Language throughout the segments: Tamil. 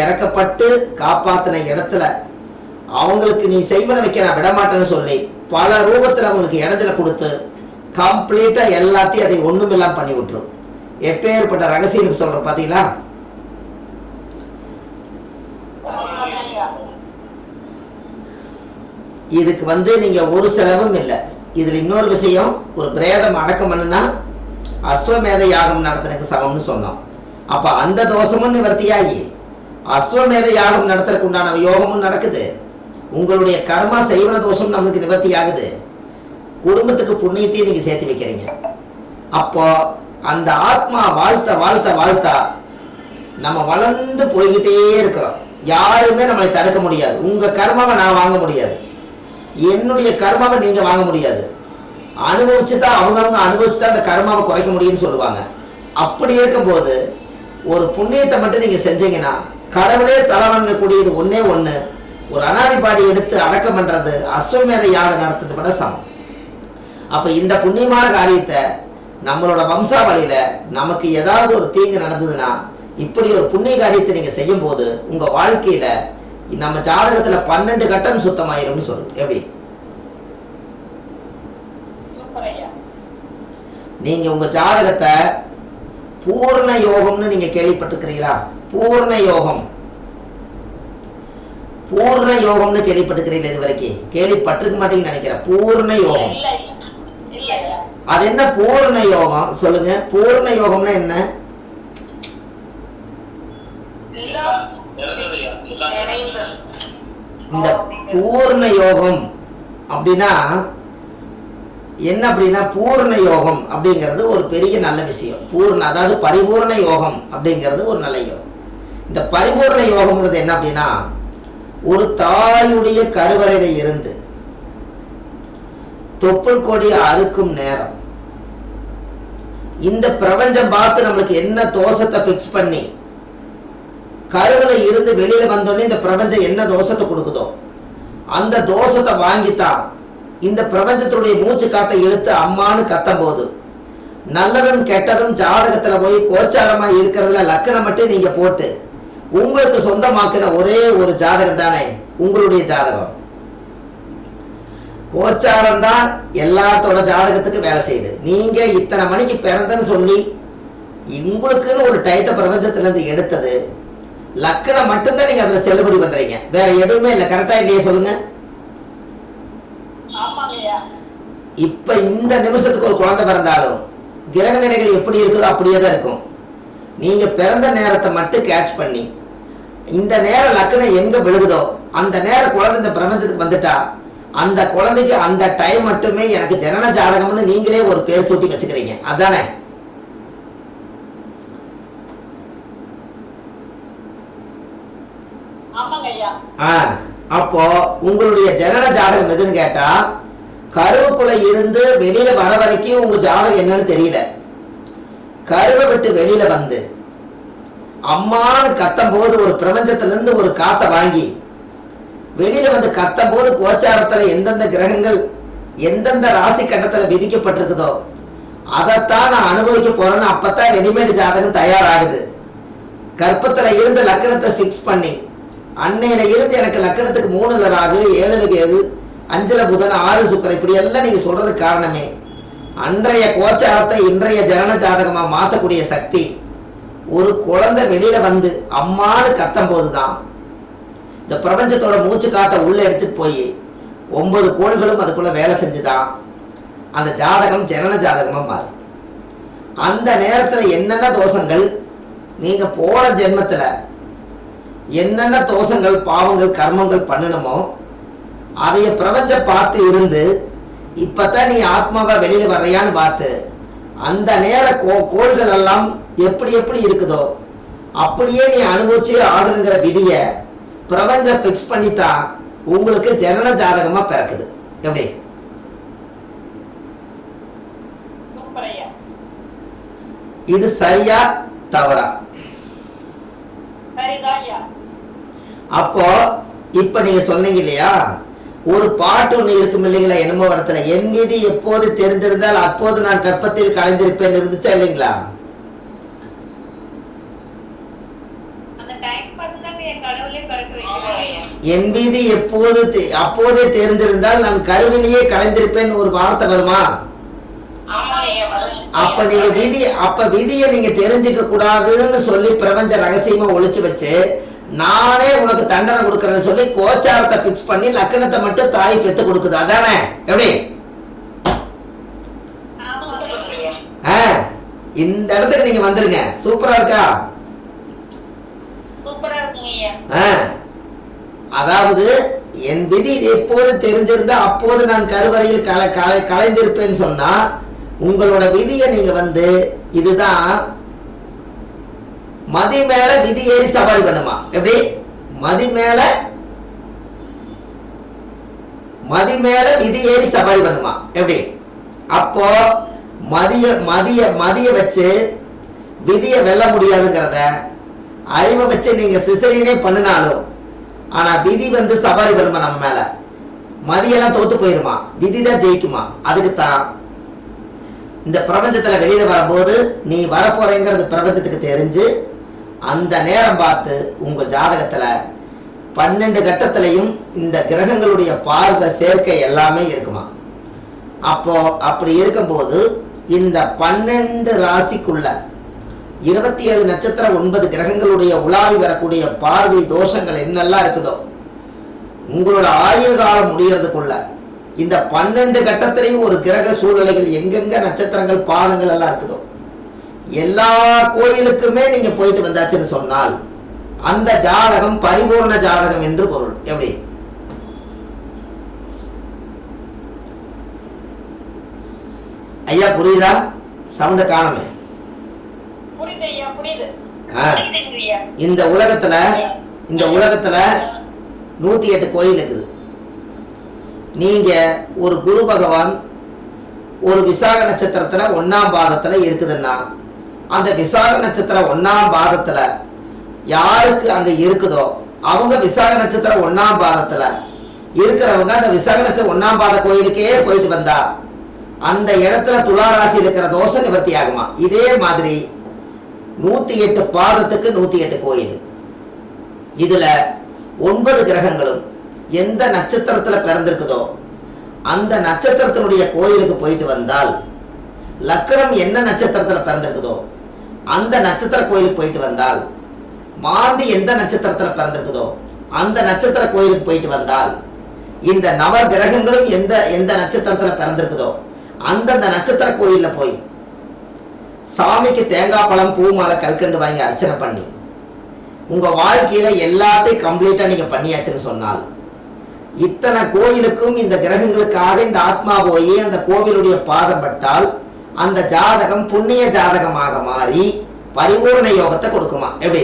இறக்கப்பட்டு காப்பாத்தின இடத்துல அவங்களுக்கு நீ செய்வன வைக்க நான் விடமாட்டேன்னு சொல்லி பல ரூபத்தில் அவங்களுக்கு இடத்துல கொடுத்து கம்ப்ளீட்டாக எல்லாத்தையும் அதை ஒன்றுமில்லாம பண்ணி விட்டுரும். எப்பேற்பட்ட ரகசியம் சொல்கிறோம் பார்த்தீங்களா இதுக்கு வந்து நீங்கள் ஒரு செலவும் இல்லை. இதில் இன்னொரு விஷயம் ஒரு பிரேதம் அடக்கம் பண்ணுனா அஸ்வமேத யாகம் நடத்தினக்கு சமம்னு சொன்னோம். அப்போ அந்த தோஷமும் நிவர்த்தியாகி. அஸ்வமேத யாகம் நடத்துறதுக்கு உண்டான யோகமும் நடக்குது. உங்களுடைய கர்மா செய்வன தோஷம் நம்மளுக்கு நிவர்த்தி ஆகுது குடும்பத்துக்கு புண்ணியத்தையும் நீங்கள் சேர்த்து வைக்கிறீங்க. அப்போ அந்த ஆத்மா வாழ்த்த வாழ்த்த வாழ்த்தா நம்ம வளர்ந்து போய்கிட்டே இருக்கிறோம். யாருமே நம்மளை தடுக்க முடியாது. உங்கள் கர்மாவை நான் வாங்க முடியாது. என்னுடைய கர்மாவை நீங்கள் வாங்க முடியாது. அனுபவிச்சு தான் அவங்கவுங்க அனுபவிச்சு தான் அந்த கர்மாவை குறைக்க முடியும்னு சொல்லுவாங்க. அப்படி இருக்கும்போது ஒரு புண்ணியத்தை மட்டும் நீங்கள் செஞ்சீங்கன்னா கடவுளே தலை வணங்கக்கூடியது ஒன்றே ஒன்று ஒரு அனாதி பாடி எடுத்து அடக்கம் பண்ணுறது அஸ்வமேத யாகம் நடத்துறது விட சமம். அப்போ இந்த புண்ணியமான காரியத்தை நம்மளோட வம்சாவளியில் நமக்கு ஏதாவது ஒரு தீங்கு நடந்ததுன்னா இப்படி ஒரு புண்ணிய காரியத்தை நீங்கள் செய்யும்போது உங்கள் வாழ்க்கையில் நம்ம ஜாதகத்தில் பன்னெண்டு கட்டம் சுத்தமாயிரும்னு சொல்லுது. எப்படி? நீங்கள் உங்கள் ஜாதகத்தை பூர்ண யோகம்னு நீங்கள் கேள்விப்பட்டிருக்கிறீங்களா? பூர்ண யோகம் பூர்ண யோகம்னு கேள்விப்பட்டிருக்கிறீங்களா இது வரைக்கும் கேள்விப்பட்டிருக்க மாட்டீங்கன்னு நினைக்கிறேன். பூர்ண யோகம் அது என்ன பூர்ண யோகம் சொல்லுங்க. பூர்ண யோகம்னா என்ன. இந்த. பூர்ண யோகம் அப்படின்னா என்ன அப்படின்னா பூர்ண யோகம் அப்படிங்கிறது ஒரு பெரிய நல்ல விஷயம். பூர்ண அதாவது பரிபூர்ண யோகம் அப்படிங்கிறது ஒரு நல்ல யோகம். இந்த பரிபூர்ண யோகங்கிறது என்ன அப்படின்னா ஒரு தாயுடைய கருவறையில இருந்து தொப்புள் கொடியை அறுக்கும் நேரம். இந்த பிரபஞ்சம் பார்த்து நம்மளுக்கு என்ன தோஷத்தை ஃபிக்ஸ் பண்ணி கருவில் இருந்து வெளியில் வந்தோடனே இந்த பிரபஞ்சம் என்ன தோஷத்தை கொடுக்குதோ அந்த தோஷத்தை வாங்கித்தான் இந்த பிரபஞ்சத்துடைய மூச்சு காத்தை இழுத்து அம்மான்னு கத்தும் போது நல்லதும் கெட்டதும் ஜாதகத்தில் போய் கோச்சாரமாக இருக்கிறதுல லக்கணம் மட்டும் நீங்கள் போட்டு உங்களுக்கு சொந்தமாக்கின ஒரே ஒரு ஜாதகம் தானே? உங்களுடைய ஜாதகம். கோச்சாரம் தான் எல்லாத்தோட ஜாதகத்துக்கு வேலை செய்யுது. நீங்க இத்தனை மணிக்கு பிறந்தன்னு சொல்லி உங்களுக்குன்னு ஒரு டயத்தை பிரபஞ்சத்துல இருந்து எடுத்தது லக்கணம் மட்டும்தான் நீங்க அதுல செல்லுபடி பண்றீங்க. வேற எதுவுமே இல்லை. கரெக்டா இல்லையே சொல்லுங்க? இப்ப இந்த நிமிஷத்துக்கு ஒரு குழந்தை பிறந்தாலும் கிரக நிலைகள் எப்படி இருக்குதோ அப்படியே தான் இருக்கும். நீங்க பிறந்த நேரத்தை மட்டும் கேட்ச் பண்ணி இந்த நேரம் லக்கணம் எங்க விழுகுதோ அந்த நேரம் குழந்தை இந்த பிரபஞ்சத்துக்கு வந்துட்டா அந்த குழந்தைக்கு அந்த டைம் மட்டுமே எனக்கு ஜனன ஜாதகம்னு நீங்களே ஒரு பேர் சூட்டி வச்சுக்கிறீங்க. அதானே? அப்போ உங்களுடைய ஜனன ஜாதகம் எதுன்னு கேட்டா கருவுக்குள்ள இருந்து வெளியில வர வரைக்கும் உங்க ஜாதகம் என்னன்னு தெரியல. கருவை விட்டு வெளியில வந்து அம்மான்னு கத்தும் போது ஒரு பிரபஞ்சத்திலிருந்து ஒரு காற்றை வாங்கி வெளியில் வந்து கத்தும் போது கோச்சாரத்தில் எந்தெந்த கிரகங்கள் எந்தெந்த ராசி கட்டத்தில் விதிக்கப்பட்டிருக்குதோ அதைத்தான் நான் அனுபவிக்க அப்போ தான் ரெடிமேட் ஜாதகம் தயாராகுது. கற்பத்தில் இருந்து லக்கணத்தை ஃபிக்ஸ் பண்ணி அன்னையில இருந்து எனக்கு லக்கணத்துக்கு மூணுல ராகு ஏழுல கேது அஞ்சுல புதன் ஆறு சுக்கரன் இப்படி எல்லாம் நீங்கள் சொல்கிறது காரணமே அன்றைய கோச்சாரத்தை இன்றைய ஜனன ஜாதகமாக மாற்றக்கூடிய சக்தி ஒரு குழந்தை வெளியில வந்து அம்மான்னு கத்தும் போதுதான். இந்த பிரபஞ்சத்தோட மூச்சு காற்றை உள்ள எடுத்துட்டு போய் ஒன்பது கோள்களும் அதுக்குள்ள வேலை செஞ்சுதான். அந்த ஜாதகம் ஜனன ஜாதகமா மாறுது. அந்த நேரத்துல என்னென்ன தோஷங்கள்? நீங்க போன ஜென்மத்துல என்னென்ன தோஷங்கள் பாவங்கள் கர்மங்கள் பண்ணணுமோ அதைய பிரபஞ்சம் பார்த்து இருந்து இப்பதான் நீ ஆத்மாவா வெளியில வர்றியான்னு பார்த்து அந்த நேர கோ கோள்கள் எல்லாம் எப்படி எப்படி இருக்குதோ அப்படியே நீ அனுபவிச்சே ஆகணுங்கிற விதியை பிரபஞ்சம் ஃபிக்ஸ் பண்ணித்தான் உங்களுக்கு ஜனன ஜாதகமா பிறக்குது. எப்படி? இது சரியா தவறா? அப்போ இப்ப நீங்க சொன்னீங்க இல்லையா ஒரு பாட்டு ஒண்ணு இருக்கும் இல்லைங்களா என்னமோ இடத்துல. என் மீது எப்போது தெரிந்திருந்தால் அப்போது நான் கற்பத்தில் கலைந்திருப்பேன். இருந்துச்சா இல்லைங்களா அந்த டைம் பார்த்து பார்த்துதாங்க என் கடவுளே பிறக்க வைக்கிறாங்க ஐயா என் விதி எப்போது அப்போதே தெரிந்திருந்தால் நான் கருவிலேயே கலைந்திருப்பேன் ஒரு வார்த்தை வருமா. அப்ப நீங்க விதி அப்ப விதியை நீங்க தெரிஞ்சுக்க கூடாதுன்னு சொல்லி பிரபஞ்ச ரகசியமா ஒளிச்சு வச்சு நானே உனக்கு தண்டனை கொடுக்கறேன்னு சொல்லி கோச்சாரத்தை பிக்ஸ் பண்ணி லக்கணத்தை மட்டும் தாய் பெத்து கொடுக்குது. அதானே? எப்படி? இந்த இடத்துக்கு நீங்க வந்துருங்க. சூப்பரா இருக்கா? ஆ. அதாவது என் விதி எப்போது தெரிஞ்சிருந்தா அப்போது நான் கருவறையில் கலை கலை கலைந்திருப்பேன்னு சொன்னா உங்களோட விதியை நீங்க வந்து இதுதான் மதி மேல விதி ஏறி சவாரி பண்ணுமா? எப்படி? மதி மேல மதி மேல விதி ஏறி சவாரி பண்ணுமா? எப்படி? அப்போ மதிய மதிய மதிய வச்சு விதியை வெல்ல முடியாதுங்கிறத அறிவை வச்சு நீங்க சிசரியனே பண்ணினாலும் ஆனா விதி வந்து சவாரி வருமா நம்ம மேல? மதியெல்லாம் தோத்து போயிருமா? விதி தான் ஜெயிக்குமா? அதுக்கு தான் இந்த பிரபஞ்சத்துல வெளியில வரும்போது நீ வரப்போறேங்கிறது பிரபஞ்சத்துக்கு தெரிஞ்சு அந்த நேரம் பார்த்து உங்க ஜாதகத்துல பன்னெண்டு கட்டத்திலையும் இந்த கிரகங்களுடைய பார்வை சேர்க்கை எல்லாமே இருக்குமா? அப்போ அப்படி இருக்கும்போது இந்த பன்னெண்டு ராசிக்குள்ள இருபத்தி ஏழு நட்சத்திரம் ஒன்பது கிரகங்களுடைய உலாவி வரக்கூடிய பார்வை தோஷங்கள் என்னெல்லாம் இருக்குதோ உங்களோட ஆயுள் காலம் முடிகிறதுக்குள்ள இந்த பன்னெண்டு கட்டத்திலையும் ஒரு கிரக சூழ்நிலைகள் எங்கெங்க நட்சத்திரங்கள் பாதங்கள் எல்லாம் இருக்குதோ எல்லா கோயிலுக்குமே நீங்க போயிட்டு வந்தாச்சுன்னு சொன்னால் அந்த ஜாதகம் பரிபூர்ண ஜாதகம் என்று பொருள். எப்படி? ஐயா புரியுதா? சவுண்ட காணமே புரியுது ஐயா புரியுது ஆ புரியுதுங்க ஐயா இந்த உலகத்துல இந்த உலகத்துல நூத்தி எட்டு கோயில் இருக்குது. நீங்க ஒரு குரு பகவான் ஒரு விசாக நட்சத்திரத்துல ஒண்ணாம் பாதத்துல இருக்குதுன்னா அந்த விசாக நட்சத்திரம் ஒண்ணாம் பாதத்துல யாருக்கு அங்க இருக்குதோ அவங்க விசாக நட்சத்திரம் ஒண்ணாம் பாதத்துல இருக்கிறவங்க அந்த விசாக நட்சத்திரம் ஒண்ணாம் பாத கோயிலுக்கே போயிட்டு வந்தா அந்த இடத்துல துலா ராசியில் இருக்கிற தோஷ நிவர்த்தி ஆகுமா இதே மாதிரி நூத்தி எட்டு பாதத்துக்கு நூத்தி எட்டு கோயில். இதுல ஒன்பது கிரகங்களும் எந்த நட்சத்திரத்துல பிறந்திருக்குதோ அந்த நட்சத்திரத்தினுடைய கோயிலுக்கு போயிட்டு வந்தால் லக்னம் என்ன நட்சத்திரத்துல பிறந்திருக்குதோ அந்த நட்சத்திர கோயிலுக்கு போயிட்டு வந்தால் மாந்தி எந்த நட்சத்திரத்துல பிறந்திருக்குதோ அந்த நட்சத்திர கோயிலுக்கு போயிட்டு வந்தால் இந்த நவ கிரகங்களும் எந்த எந்த நட்சத்திரத்துல பிறந்திருக்குதோ அந்தந்த நட்சத்திர கோயிலில் போய் சாமிக்கு தேங்காய் பழம் பூ மாலை கல்கண்டு வாங்கி அர்ச்சனை பண்ணி. உங்க வாழ்க்கையில எல்லாத்தையும் கம்ப்ளீட்டா நீங்க பண்ணியாச்சுன்னு சொன்னால் இத்தனை கோயிலுக்கும் இந்த கிரகங்களுக்காக இந்த ஆத்மா போய் அந்த கோவிலுடைய பாதம் பட்டால் அந்த ஜாதகம் புண்ணிய ஜாதகமாக மாறி பரிபூர்ண யோகத்தை கொடுக்குமா? எப்படி?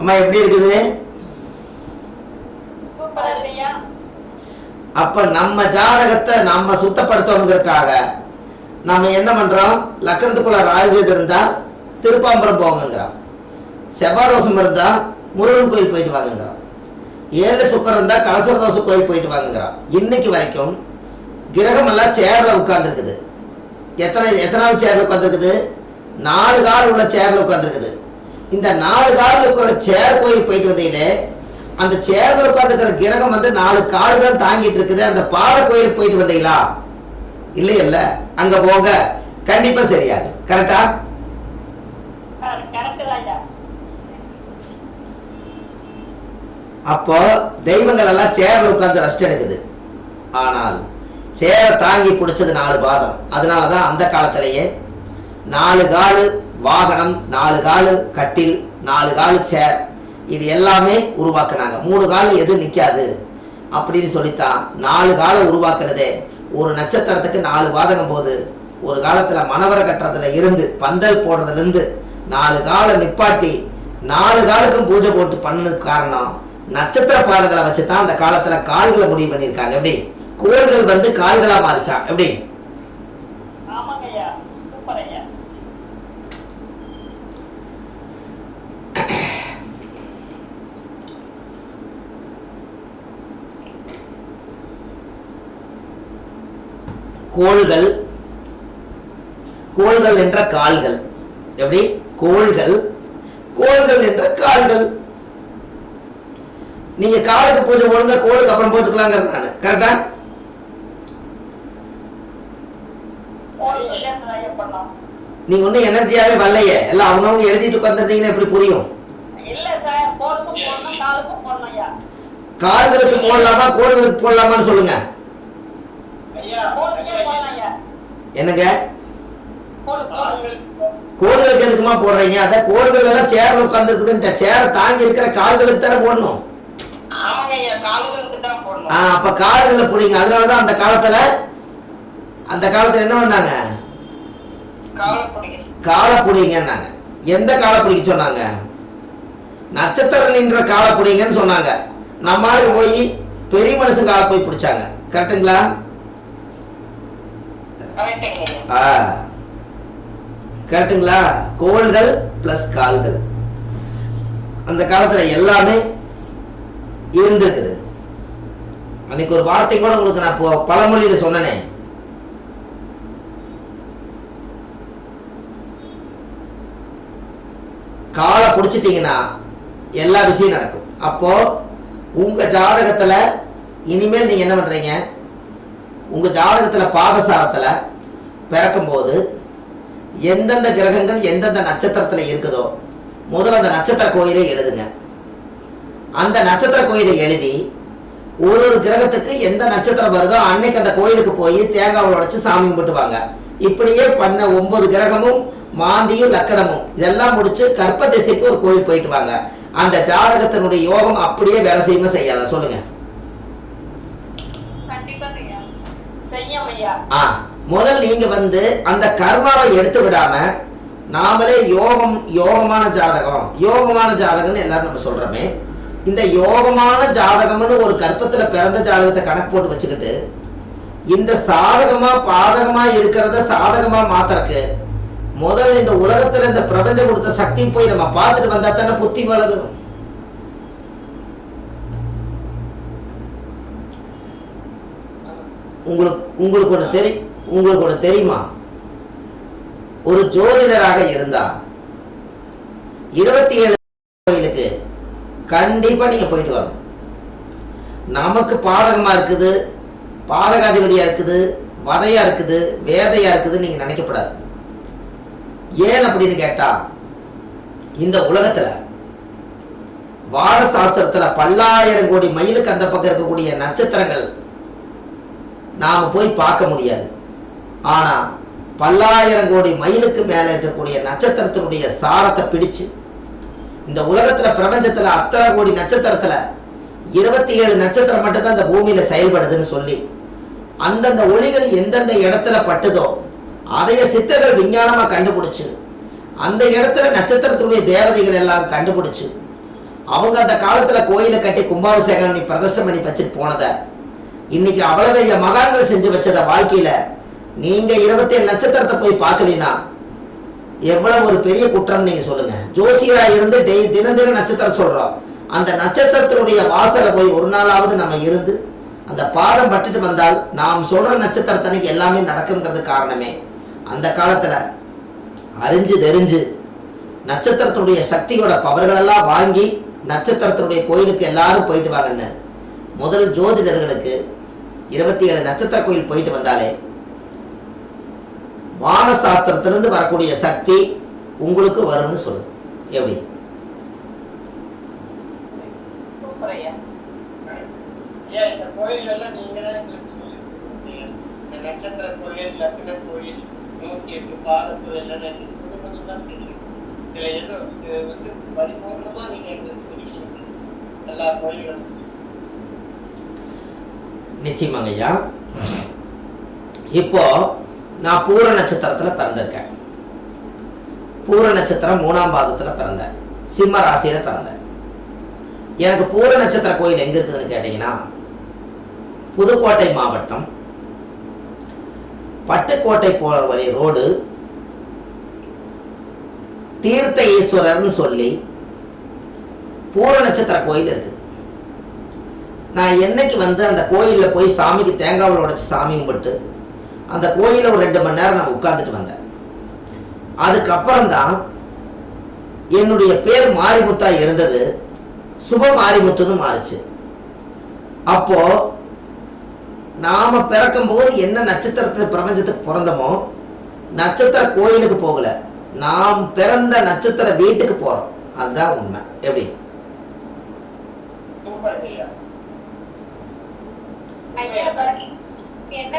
அம்மா எப்படி இருக்குது? அப்ப நம்ம ஜாதகத்தை நம்ம சுத்தப்படுத்தணுங்கிறதுக்காக நம்ம என்ன பண்றோம்? லக்கணத்துக்குள்ள ராகு இருந்தா திருப்பாம்பரம் போங்கங்கிறோம். செவ்வாதோஷம் இருந்தா முருகன் கோயில் போயிட்டு வாங்கங்கிறோம். ஏழு சுக்கரம் இருந்தா கலசர தோசை கோயில் போயிட்டு வாங்கங்கிறோம். இன்னைக்கு வரைக்கும் கிரகமெல்லாம் சேரில் சேர்ல உட்கார்ந்துருக்குது. எத்தனை எத்தனாவது சேர்ல உட்காந்துருக்குது நாலு கால் உள்ள சேர்ல உட்காந்துருக்குது இந்த நாலு கால் இருக்கிற சேர் கோயில் போயிட்டு வந்தீங்களே அந்த சேர்ல உட்காந்துக்கிற கிரகம் வந்து நாலு கால் தான் தாங்கிட்டு இருக்குது. அந்த பாட கோயிலுக்கு போயிட்டு வந்தீங்களா? இல்லை இல்ல அங்க போங்க. கண்டிப்பா சரியாகும். கரெக்டா அப்போ தெய்வங்கள் எல்லாம் சேர்ல உட்கார்ந்து ரெஸ்ட் எடுக்குது. ஆனால் சேரை தாங்கி பிடிச்சது நாலு பாதம். அதனால தான் அந்த காலத்திலேயே நாலு காலு வாகனம் நாலு காலு கட்டில் நாலு காலு சேர் இது எல்லாமே உருவாக்குனாங்க. மூணு காலு எது நிற்காது அப்படின்னு சொல்லித்தான். நாலு காலை உருவாக்குனதே. ஒரு நட்சத்திரத்துக்கு நாலு பாதகம் போது ஒரு காலத்தில் மணவரை கட்டுறதுல இருந்து பந்தல் போடுறதுலேருந்து நாலு காலை நிப்பாட்டி நாலு காலுக்கும் பூஜை போட்டு பண்ணதுக்கு காரணம் நட்சத்திர பாதங்களை வச்சு தான் அந்த காலத்தில் கால்களை முடிவு பண்ணியிருக்காங்க. எப்படி? கோள்கள் வந்து கால்களாக மாறிச்சா? எப்படி ஆமாங்க ஐயா சூப்பர் ஐயா கோள்கள். கோள்கள் என்ற கால்கள். எப்படி? கோள்கள். கோள்கள் என்ற கால்கள். நீங்க காலுக்கு பூஜை போடுங்க கோளுக்கு அப்புறம் போட்டுக்கலாங்கிற நான். கரெக்டா நீங்க ஒன்றும் எனர்ஜியாவே வரலையே. எல்லாம் அவங்கவுங்க எழுதிட்டு உட்காந்துருந்தீங்கன்னா எப்படி புரியும்? கால்களுக்கு போடலாமா கோள்களுக்கு போடலாமான்னு சொல்லுங்க ஐயா கோலுக்கே போடலாம் ஐயா என்னங்க? கோள்களுக்கு எதுக்குமா போடுறீங்க? அதான் கோள்கள் எல்லாம் சேர்ல உட்காந்துருக்குதுன்ட்டு சேரை தாங்கி இருக்கிற கால்களுக்கு தானே போடணும். ஆ அப்ப கால்களை பிடிங்க. அதனாலதான் அந்த காலத்துல அந்த காலத்துல என்ன பண்ணாங்க? காலை பிடிங்கன்னாங்க. எந்த காலை பிடிக்க சொன்னாங்க? நட்சத்திரம் நின்ற காலை பிடிங்கன்னு சொன்னாங்க. நம்ம ஆளுக்கு போய் பெரிய மனுஷன் காலை போய் பிடிச்சாங்க. கரெக்டுங்களா ஆ. கரெக்டுங்களா கோள்கள் ப்ளஸ் கால்கள். அந்த காலத்தில் எல்லாமே இருந்திருக்குது. அன்னைக்கு ஒரு வார்த்தை கூட உங்களுக்கு நான் பழமொழியில் சொன்னனே. காலை பிடிச்சிட்டிங்கன்னா எல்லா விஷயம் நடக்கும். அப்போ உங்க ஜாதகத்துல இனிமேல் நீங்க என்ன பண்றீங்க? உங்க ஜாதகத்துல பாதசாரத்தில் பிறக்கும்போது எந்தெந்த கிரகங்கள் எந்தெந்த நட்சத்திரத்துல இருக்குதோ முதல்ல அந்த நட்சத்திர கோயிலை எழுதுங்க. அந்த நட்சத்திர கோயிலை எழுதி ஒரு ஒரு கிரகத்துக்கு எந்த நட்சத்திரம் வருதோ அன்னைக்கு அந்த கோயிலுக்கு போய் தேங்காய் உடைச்சு சாமி கும்பிட்டுவாங்க. இப்படியே பண்ண ஒன்பது கிரகமும் மாந்தியும் லக்கணமும் இதெல்லாம் முடிச்சு கற்ப திசைக்கு ஒரு கோயில் போயிட்டு வாங்க. அந்த ஜாதகத்தினுடைய யோகம் அப்படியே வேலை செய்யுமா செய்யாத? சொல்லுங்க. ஆ. முதல் நீங்க வந்து அந்த கர்மாவை எடுத்து விடாம நாமளே யோகம் யோகமான ஜாதகம் யோகமான ஜாதகம்னு எல்லாரும் நம்ம சொல்றோமே. இந்த யோகமான ஜாதகம்னு ஒரு கற்பத்துல பிறந்த ஜாதகத்தை கணக்கு போட்டு வச்சுக்கிட்டு இந்த சாதகமா பாதகமா இருக்கிறத சாதகமா மாத்திரக்கு முதல்ல இந்த உலகத்துல இந்த பிரபஞ்சம் கொடுத்த சக்தி போய் நம்ம பார்த்துட்டு வந்தா தானே புத்தி வளரும். உங்களுக்கு உங்களுக்கு ஒன்று தெரியும் உங்களுக்கு ஒன்று தெரியுமா? ஒரு ஜோதிடராக இருந்தா இருபத்தி ஏழு கோயிலுக்கு கண்டிப்பாக நீங்கள் போயிட்டு வரணும். நமக்கு பாதகமாக இருக்குது பாதகாதிபதியாக இருக்குது வதையாக இருக்குது வேதையாக இருக்குது நீங்கள் நினைக்கப்படாது. ஏன் அப்படின்னு கேட்டால் இந்த உலகத்தில் வான சாஸ்திரத்தில் பல்லாயிரம் கோடி மயிலுக்கு அந்த பக்கம் இருக்கக்கூடிய நட்சத்திரங்கள் நாம் போய் பார்க்க முடியாது. ஆனால் பல்லாயிரம் கோடி மைலுக்கு மேலே இருக்கக்கூடிய நட்சத்திரத்தினுடைய சாரத்தை பிடிச்சு இந்த உலகத்தில் பிரபஞ்சத்தில் அத்தனை கோடி நட்சத்திரத்தில் இருபத்தி ஏழு நட்சத்திரம் மட்டும்தான் இந்த பூமியில் செயல்படுதுன்னு சொல்லி அந்தந்த ஒளிகள் எந்தெந்த இடத்துல பட்டுதோ அதைய சித்தர்கள் விஞ்ஞானமாக கண்டுபிடிச்சு அந்த இடத்துல நட்சத்திரத்தினுடைய தேவதைகள் எல்லாம் கண்டுபிடிச்சு அவங்க அந்த காலத்தில் கோயிலை கட்டி கும்பாபிஷேகம் பண்ணி பிரதிஷ்டம் பண்ணி வச்சுட்டு போனதை இன்னைக்கு அவ்வளோ பெரிய மகான்கள் செஞ்சு வச்சதை வாழ்க்கையில் நீங்க இருபத்தேழு நட்சத்திரத்தை போய் பார்க்கலினா எவ்வளவு ஒரு பெரிய குற்றம் நீங்க சொல்லுங்க. ஜோசியரா இருந்து டெய் தினம் தினம் நட்சத்திரம் சொல்றோம். அந்த நட்சத்திரத்தினுடைய வாசலை போய் ஒரு நாளாவது நம்ம இருந்து அந்த பாதம் பட்டுட்டு வந்தால் நாம் சொல்ற நட்சத்திரத்தனைக்கு எல்லாமே நடக்குங்கிறது காரணமே. அந்த காலத்துல அறிஞ்சு தெரிஞ்சு நட்சத்திரத்தினுடைய சக்தியோட பவர்களெல்லாம் வாங்கி நட்சத்திரத்தினுடைய கோயிலுக்கு எல்லாரும் போயிட்டு வாங்கன்னு முதல் ஜோதிடர்களுக்கு இருபத்தி ஏழு நட்சத்திர கோயில் போயிட்டு வந்தாலே வான சாஸ்திரத்திலிருந்து வரக்கூடிய சக்தி உங்களுக்கு வரும்னு சொல்லுது. எப்படி? நட்சத்திர கோயில் லக்ன கோயில் நூத்தி எட்டு பாத கோயில் தான் தெரியும். இதுல ஏதோ வந்து பரிபூர்ணமா நீங்க எங்களுக்கு சொல்லி கொடுக்கணும் எல்லா கோயில்களும். நிச்சயமாங்க ஐயா இப்போ நான் பூர நட்சத்திரத்தில் பிறந்திருக்கேன். பூர நட்சத்திரம் மூணாம் பாதத்தில் பிறந்தேன். சிம்ம ராசியில் பிறந்தேன். எனக்கு பூர நட்சத்திர கோயில் எங்கே இருக்குதுன்னு கேட்டிங்கன்னா புதுக்கோட்டை மாவட்டம் பட்டுக்கோட்டை போகிற வழி ரோடு தீர்த்த ஈஸ்வரர்னு சொல்லி பூர நட்சத்திர கோயில் இருக்குது. நான் என்னைக்கு வந்து அந்த கோயிலில் போய் சாமிக்கு தேங்காவில் உடச்சி சாமி கும்பிட்டு அந்த கோயிலில் ஒரு ரெண்டு மணி நேரம் நான் உட்காந்துட்டு வந்தேன். அதுக்கப்புறம் தான் என்னுடைய பேர் மாரிமுத்தா இருந்தது. சுப மாரிமுத்துன்னு மாறுச்சு. அப்போ நாம பிறக்கும் போது என்ன நட்சத்திரத்து பிரபஞ்சத்துக்கு பிறந்தோமோ நட்சத்திர கோயிலுக்கு போகல. நாம் பிறந்த நட்சத்திர வீட்டுக்கு போறோம். அதுதான் உண்மை. எப்படி? என்ன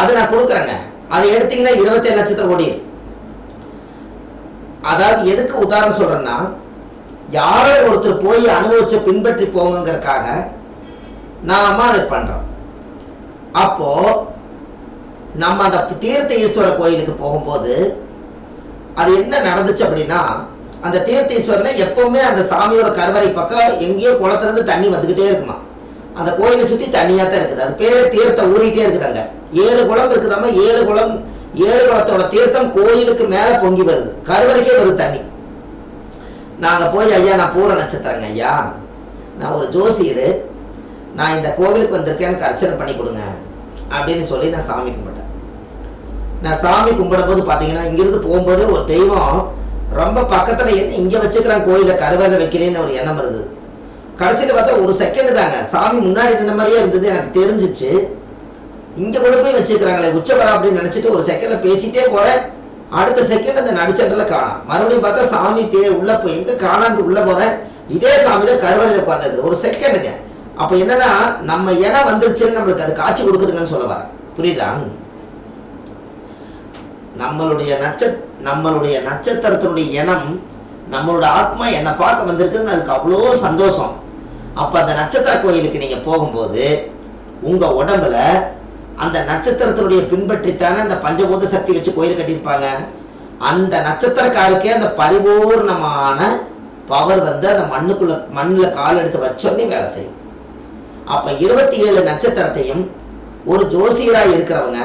அது நான் கொடுக்குறேங்க. அதை எடுத்தீங்கன்னா இருபத்தேழு நட்சத்திரம் ஓடிடும் அதாவது எதுக்கு உதாரணம் சொல்றேன்னா யாரோ ஒருத்தர் போய் அனுபவிச்சு பின்பற்றி போங்கங்கிறதுக்காக நாம அதை பண்றோம். அப்போ நம்ம அந்த தீர்த்த ஈஸ்வர கோயிலுக்கு போகும்போது அது என்ன நடந்துச்சு அப்படின்னா அந்த தீர்த்த ஈஸ்வரனை எப்பவுமே அந்த சாமியோட கருவறை பக்கம் எங்கேயோ குளத்துலேருந்து தண்ணி வந்துக்கிட்டே இருக்குமா. அந்த கோயிலை சுற்றி தண்ணியாக தான் இருக்குது. அது பேரே தீர்த்தம் ஊறிட்டே இருக்குது அங்கே. ஏழு குளம் இருக்குதாம ஏழு குளம் ஏழு குளத்தோட தீர்த்தம் கோயிலுக்கு மேலே பொங்கி வருது. கருவறைக்கே வருது தண்ணி. நாங்கள் போய் ஐயா நான் பூர நட்சத்திரங்க ஐயா. நான் ஒரு ஜோசியர். நான் இந்த கோவிலுக்கு வந்திருக்கேன். எனக்கு அர்ச்சனை பண்ணி கொடுங்க. அப்படின்னு சொல்லி நான் சாமி கும்பிட்டேன். நான் சாமி கும்பிடும்போது பார்த்தீங்கன்னா இங்கிருந்து போகும்போது ஒரு தெய்வம் ரொம்ப பக்கத்தில் என்ன இங்கே வச்சுக்கிறான் கோயிலை கருவறையில் வைக்கிறேன்னு ஒரு எண்ணம் வருது. கடைசியில் பார்த்தா ஒரு செகண்ட் தாங்க. சாமி முன்னாடி நின்ன மாதிரியே இருந்தது எனக்கு தெரிஞ்சிச்சு. இங்கே கொண்டு போய் வச்சுக்கிறாங்களே உச்சவரா அப்படின்னு நினச்சிட்டு ஒரு செகண்டில் பேசிட்டே போகிறேன் அடுத்த செகண்ட் அந்த நடிச்சண்டில் காணாம். மறுபடியும் பார்த்தா சாமி தே உள்ளே போய் எங்கே காணான்ட்டு உள்ளே போகிறேன் இதே சாமி தான் கருவறையில் உட்காந்துருக்குது ஒரு செகண்டுங்க அப்போ என்னன்னா நம்ம இடம் வந்துருச்சுன்னு நம்மளுக்கு அது காட்சி கொடுக்குதுங்கன்னு சொல்ல வரேன். புரியுதா? நம்மளுடைய நட்ச நம்மளுடைய நட்சத்திரத்தினுடைய இனம் நம்மளோட ஆத்மா என்னை பார்க்க வந்திருக்குதுன்னு அதுக்கு அவ்வளோ சந்தோஷம். அப்போ அந்த நட்சத்திர கோயிலுக்கு நீங்கள் போகும்போது உங்கள் உடம்புல அந்த நட்சத்திரத்தினுடைய பின்பற்றித்தானே அந்த பஞ்சபூத சக்தி வச்சு கோயில் கட்டியிருப்பாங்க. அந்த நட்சத்திரக்காருக்கே அந்த பரிபூர்ணமான பவர் வந்து அந்த மண்ணுக்குள்ள மண்ணில் கால் எடுத்து வச்சோன்னே வேலை செய்யும். அப்போ இருபத்தி ஏழு நட்சத்திரத்தையும் ஒரு ஜோசியராக இருக்கிறவங்க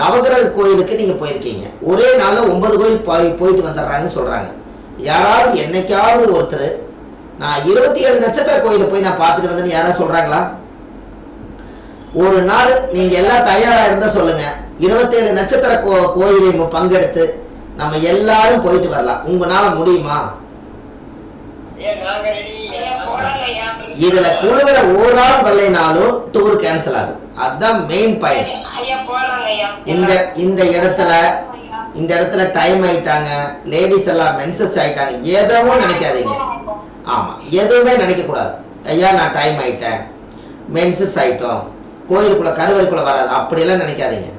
நவகிரக கோயிலுக்கு நீங்கள் போயிருக்கீங்க. ஒரே நாளில் ஒன்பது கோயில் போய் போயிட்டு வந்துடுறாங்கன்னு சொல்கிறாங்க யாராவது என்னைக்காவது ஒருத்தர் நான் இருபத்தி ஏழு நட்சத்திர கோயிலை போய் நான் பார்த்துட்டு வந்தேன்னு யாராவது சொல்கிறாங்களா ஒரு நாள் நீங்கள் எல்லாம் தயாராக இருந்தால் சொல்லுங்கள் இருபத்தேழு நட்சத்திர கோ கோயிலையும் பங்கெடுத்து நம்ம எல்லாரும் போயிட்டு வரலாம். உங்களால் முடியுமா? இதுல குழுவில ஒரு ஆள் வரலைனாலும் டூர் கேன்சல் ஆகும். அதுதான் மெயின் பாயிண்ட் இந்த இந்த இடத்துல இந்த இடத்துல டைம் ஆயிட்டாங்க. லேடிஸ் எல்லாம் மென்சஸ் ஆயிட்டாங்க. எதுவும் நினைக்காதீங்க. ஆமாம் எதுவுமே நினைக்கக்கூடாது. ஐயா நான் டைம் ஆகிட்டேன் மென்சஸ் ஆகிட்டோம் கோயிலுக்குள்ளே கருவறைக்குள்ளே வராது. அப்படியெல்லாம் நினைக்காதீங்க.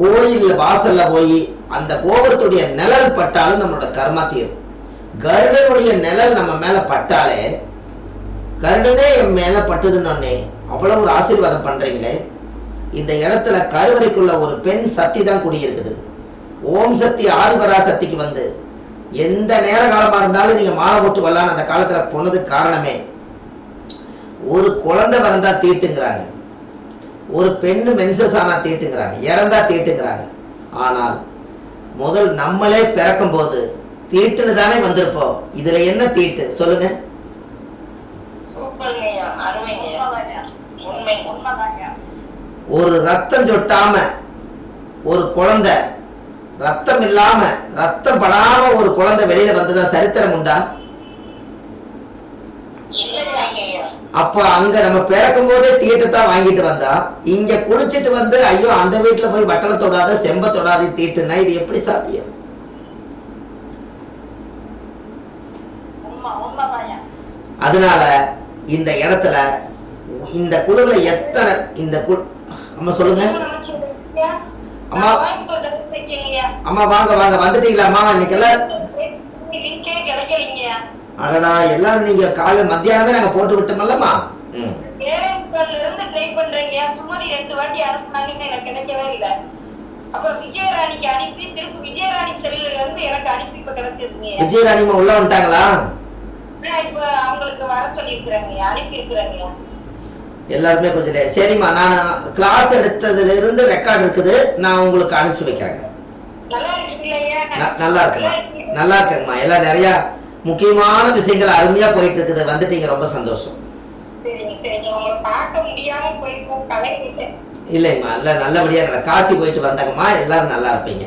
கோயிலில் வாசலில் போய் அந்த கோபுரத்துடைய நிழல் பட்டாலும் நம்மளோட கர்மா தீரும். கருடனுடைய நிழல் நம்ம மேலே பட்டாலே கருடனே என் மேலே பட்டதுன்னொன்னே அவ்வளோ ஒரு ஆசீர்வாதம் பண்ணுறீங்களே இந்த இடத்துல கருவறைக்குள்ள ஒரு பெண் சக்தி தான் குடியிருக்குது. ஓம் சக்தி ஆதிபராசக்திக்கு வந்து எந்த நேர காலமா இருந்தாலும் நீங்க மாலை போட்டு வரலான்னு அந்த காலத்துல போனதுக்கு காரணமே ஒரு குழந்தை பிறந்தா தீட்டுங்கிறாங்க. ஒரு பெண்ணு மென்சஸ் ஆனா தீட்டுங்கிறாங்க. இறந்தா தீட்டுங்கிறாங்க. ஆனால் முதல் நம்மளே பிறக்கும் போது தீட்டுன்னு தானே வந்திருப்போம். இதுல என்ன தீட்டு? சொல்லுங்க. ஒரு ரத்தம் சொட்டாம ஒரு குழந்தை ரத்தம் இல்லாம ரத்தம் படாம ஒரு குழந்தை வெளியில வந்ததா சரித்திரம் உண்டா? அப்ப அங்க நம்ம பிறக்கும் போதே தீட்டத்தான் வாங்கிட்டு வந்தா இங்க குளிச்சிட்டு வந்து ஐயோ அந்த வீட்டுல போய் வட்டலை தொடாத செம்ப தொடாத தீட்டுனா இது எப்படி சாத்தியம். அதனால இந்த இடத்துல இந்த குழுவுல எத்தனை இந்த குழு அம்மா சொல்லுங்க. அம்மா. அம்மா வாங்க வாங்க வந்துட்டீங்களாம்மா இன்னைக்கெல்லாம் லிங்கே கிடைக்கலீங்கய்யா. அடடா எல்லாரும் நீங்க காலை மத்தியானமே நாங்க போட்டு விட்டோமல்லம்மா. ம். ஏழேமுக்கால்ல இருந்து ட்ரை பண்றீங்க சுமதி ரெண்டு வாட்டி அனுப்புனாங்க எனக்கு கிடைக்கவே இல்ல. அப்ப விஜயராணிக்கு அனுப்பி திருப்பி விஜயராணி செல்லுல இருந்து எனக்கு அனுப்பி இப்ப கிடைச்சிருக்கீங்க விஜயராணிமா உள்ள வந்துட்டாங்களா? இப்ப அவங்களுக்கு வர சொல்லி இருக்கிறாங்க அனுப்பி இருக்கிறாங்க எல்லாருமே கொஞ்சம் சரிம்மா நான் கிளாஸ் எடுத்ததுல இருந்து ரெக்கார்ட் இருக்குது. நான் உங்களுக்கு அனுப்பிச்சு வைக்கிறேங்க. நல்லா இருக்குமா நல்லா இருக்குங்கம்மா. எல்லாம் நிறைய முக்கியமான விஷயங்கள் அருமையா போயிட்டு இருக்குது வந்துட்டீங்க. ரொம்ப சந்தோஷம். இல்லைம்மா. இல்லை நல்லபடியா நட காசி போயிட்டு வந்தாங்கம்மா. எல்லாரும் நல்லா இருப்பீங்க.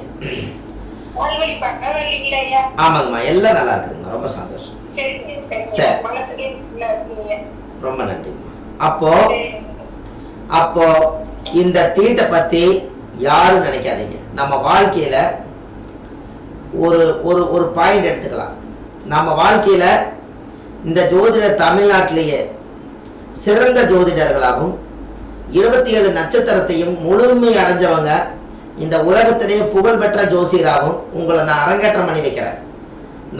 ஆமாங்கம்மா. எல்லாம் நல்லா இருக்குதுங்கம்மா. ரொம்ப சந்தோஷம். சரி. ரொம்ப நன்றிங்கம்மா அப்போ அப்போ இந்த தீட்டை பத்தி யாரும் நினைக்காதீங்க. நம்ம வாழ்க்கையில ஒரு ஒரு ஒரு பாயிண்ட் எடுத்துக்கலாம். நம்ம வாழ்க்கையில இந்த ஜோதிடர் தமிழ்நாட்டிலேயே சிறந்த ஜோதிடர்களாகவும் இருபத்தி ஏழு நட்சத்திரத்தையும் முழுமை அடைஞ்சவங்க இந்த உலகத்திலேயே புகழ்பெற்ற ஜோசியராகவும் உங்களை நான் அரங்கேற்றம் பண்ணி வைக்கிறேன்.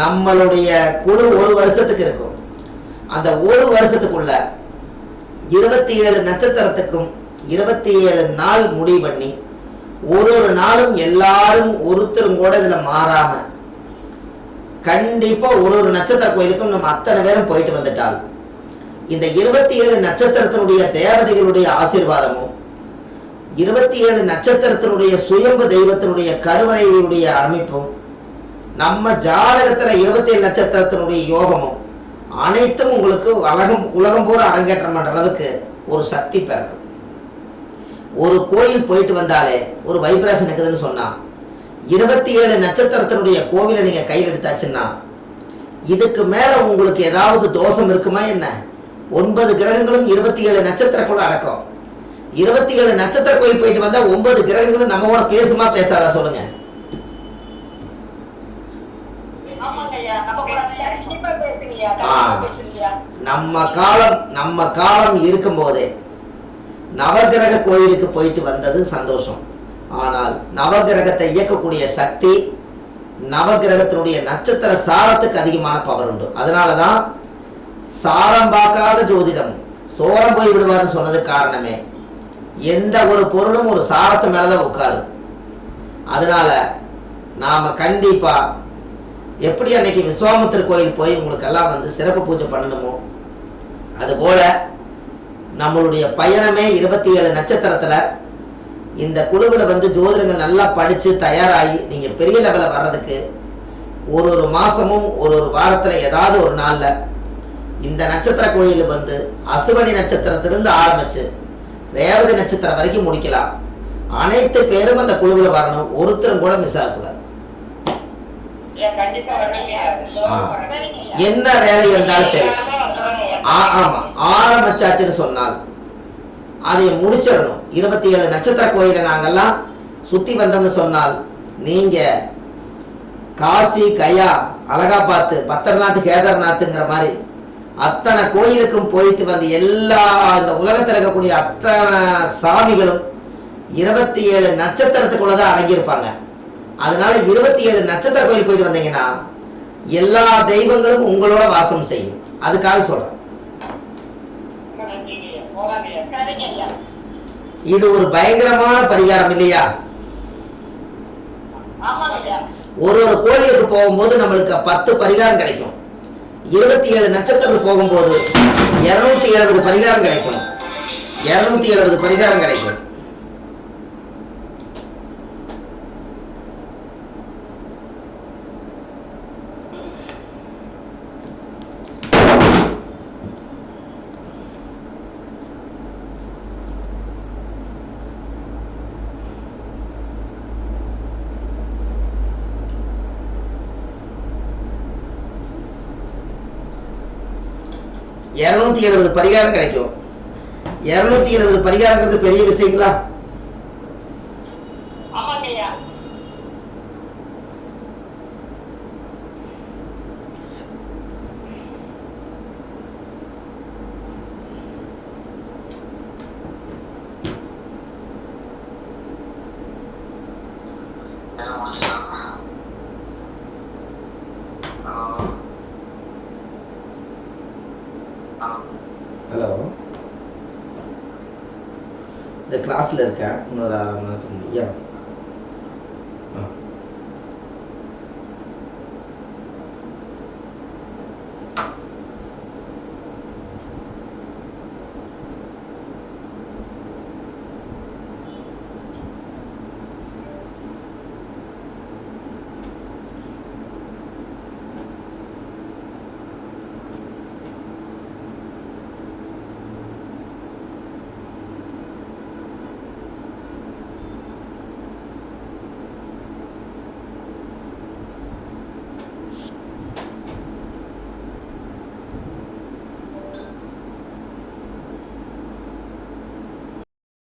நம்மளுடைய குழு ஒரு வருஷத்துக்கு இருக்கும். அந்த ஒரு வருஷத்துக்குள்ள இருபத்தி ஏழு நட்சத்திரத்துக்கும் இருபத்தி ஏழு நாள் முடிவு பண்ணி ஒரு ஒரு நாளும் எல்லாரும் ஒருத்தரும் கூட இதில் மாறாம கண்டிப்பாக ஒரு ஒரு நட்சத்திர கோயிலுக்கும் நம்ம அத்தனை பேரும் போயிட்டு வந்துட்டால் இந்த இருபத்தி ஏழு நட்சத்திரத்தினுடைய தேவதைகளுடைய ஆசீர்வாதமும் இருபத்தி ஏழு நட்சத்திரத்தினுடைய சுயம்பு தெய்வத்தினுடைய கருவறையினுடைய அமைப்பும் நம்ம ஜாதகத்தில் இருபத்தி ஏழு நட்சத்திரத்தினுடைய யோகமும் அனைத்தும் உங்களுக்கு உலகம் உலகம் பூரா அரங்கேற்றம் பண்ற அளவுக்கு ஒரு சக்தி பிறக்கும். ஒரு கோயில் போயிட்டு வந்தாலே ஒரு வைப்ரேஷன் இருக்குதுன்னு சொன்னால் இருபத்தி ஏழு நட்சத்திரத்தினுடைய கோவிலை நீங்கள் கையில் எடுத்தாச்சுன்னா இதுக்கு மேலே உங்களுக்கு ஏதாவது தோஷம் இருக்குமா என்ன? ஒன்பது கிரகங்களும் இருபத்தி ஏழு நட்சத்திரக்குள்ள அடக்கம். இருபத்தி ஏழு நட்சத்திர கோயில் போயிட்டு வந்தால் ஒன்பது கிரகங்களும் நம்மோட பேசுமா பேசாதா சொல்லுங்கள் ஆமாங்க ஐயா நம்ம கூட கண்டிப்பா பேசுங்கய்யா ஆ. கண்டிப்பா பேசுங்கய்யா நம்ம காலம் நம்ம காலம் இருக்கும்போதே நவகிரக கோயிலுக்கு போயிட்டு வந்தது சந்தோஷம். ஆனால் நவகிரகத்தை இயக்கக்கூடிய சக்தி நவகிரகத்தினுடைய நட்சத்திர சாரத்துக்கு அதிகமான பவர் உண்டு. அதனால தான் சாரம் பார்க்காத ஜோதிடம் சோரம் போய் விடுவார்னு சொன்னது காரணமே. எந்த ஒரு பொருளும் ஒரு சாரத்து மேலே தான் உட்காரும். அதனால நாம கண்டிப்பா எப்படி அன்னைக்கு விஸ்வாமித்திர கோயில் போய் உங்களுக்கெல்லாம் வந்து சிறப்பு பூஜை பண்ணணுமோ? அதுபோல நம்மளுடைய பயணமே இருபத்தி ஏழு நட்சத்திரத்தில் இந்த குழுவில் வந்து ஜோதிடங்கள் நல்லா படித்து தயாராகி நீங்கள் பெரிய லெவலில் வர்றதுக்கு ஒரு ஒரு மாதமும் ஒரு ஒரு வாரத்தில் ஏதாவது ஒரு நாளில் இந்த நட்சத்திர கோயில் வந்து அசுவனி நட்சத்திரத்திலிருந்து ஆரம்பித்து ரேவதி நட்சத்திரம் வரைக்கும் முடிக்கலாம். அனைத்து பேரும் அந்த குழுவில் வரணும். ஒருத்தரும் கூட மிஸ் ஆகக்கூடாது ஏன் கண்டிப்பா வரணுங்க ஆ. எல்லோரும் வரணும். சரிங்க ஐயா என்ன வேலை இருந்தாலும் சரி. ஆமா. ஆரம்பிச்சாச்சுன்னு சொன்னால் அதை முடிச்சிடணும். இருபத்தி ஏழு நட்சத்திர கோயிலை நாங்கெல்லாம் சுத்தி வந்தோம்னு சொன்னால் நீங்க காசி கயா அலகாபாத்து பத்ரநாத் கேதார்நாத்துங்கிற மாதிரி அத்தனை கோயிலுக்கும் போயிட்டு வந்து எல்லா இந்த உலகத்தில் இருக்கக்கூடிய அத்தனை சாமிகளும் இருபத்தி ஏழு நட்சத்திரத்துக்குள்ள தான் அடங்கியிருப்பாங்க. அதனால இருபத்தி ஏழு நட்சத்திர கோயில் போயிட்டு வந்தீங்கன்னா எல்லா தெய்வங்களும் உங்களோட வாசம் செய்யும். அதுக்காக சொல்றேன். இது ஒரு பயங்கரமான பரிகாரம் இல்லையா? ஒரு ஒரு கோயிலுக்கு போகும்போது நம்மளுக்கு பத்து பரிகாரம் கிடைக்கும். இருபத்தி ஏழு நட்சத்திரத்துக்கு போகும்போது இருநூத்தி எழுபது பரிகாரம் கிடைக்கும். இருநூத்தி எழுபது பரிகாரம் கிடைக்கும். இரநூத்தி எழுபது பரிகாரம் கிடைக்கும். இரநூத்தி எழுபது பரிகாரங்கிறது பெரிய விஷயங்களா? இந்த கிளாஸில் இருக்கேன். இன்னொரு அரை மணி நேரத்துக்கு முடியும்.